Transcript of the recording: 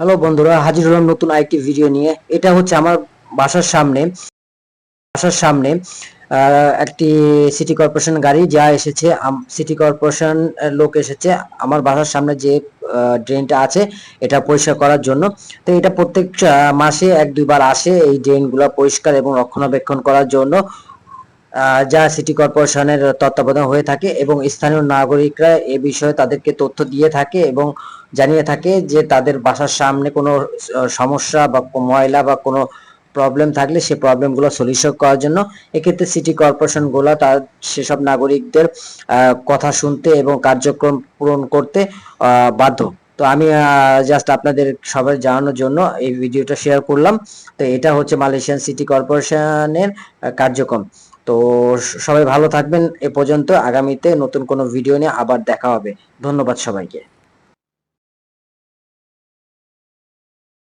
Hello বন্ধুরা, হাজির হলাম নতুন আরেকটি ভিডিও নিয়ে। এটা হচ্ছে আমার বাসার সামনে বাসার সামনে একটি সিটি কর্পোরেশন গাড়ি যা এসেছে সিটি কর্পোরেশন লোক এসেছে আমার বাসার সামনে যে ড্রেনটা আছে, এটা পরিষ্কার করার জন্য। তো এটা প্রত্যেক মাসে এক দুইবার আসে এই ড্রেনগুলো পরিষ্কার এবং রক্ষণাবেক্ষণ করার জন্য। যা সিটি কর্পোরেশনের তত্ত্বাবধান হয়ে থাকে এবং স্থানীয় নাগরিকরা এ বিষয়ে তাদেরকে তথ্য দিয়ে থাকে এবং জানিয়ে থাকে যে তাদের বাসার সামনে কোনো সমস্যা বা ময়লা বা কোনো প্রবলেম থাকলে সেই প্রবলেমগুলো সলিউশন করার জন্য এক্ষেত্রে সিটি কর্পোরেশনগুলা তার সেসব নাগরিকদের কথা শুনতে এবং কার্যক্রম পূরণ করতে বাধ্য। তো আমি জাস্ট আপনাদের সবাই জানানোর জন্য এই ভিডিওটা শেয়ার করলাম। তো এটা হচ্ছে মালয়েশিয়ান সিটি কর্পোরেশনের কার্যক্রম। তো সবাই ভালো থাকবেন। এ পর্যন্ত আগামীতে নতুন কোনো ভিডিও নিয়ে আবার দেখা হবে। ধন্যবাদ সবাইকে।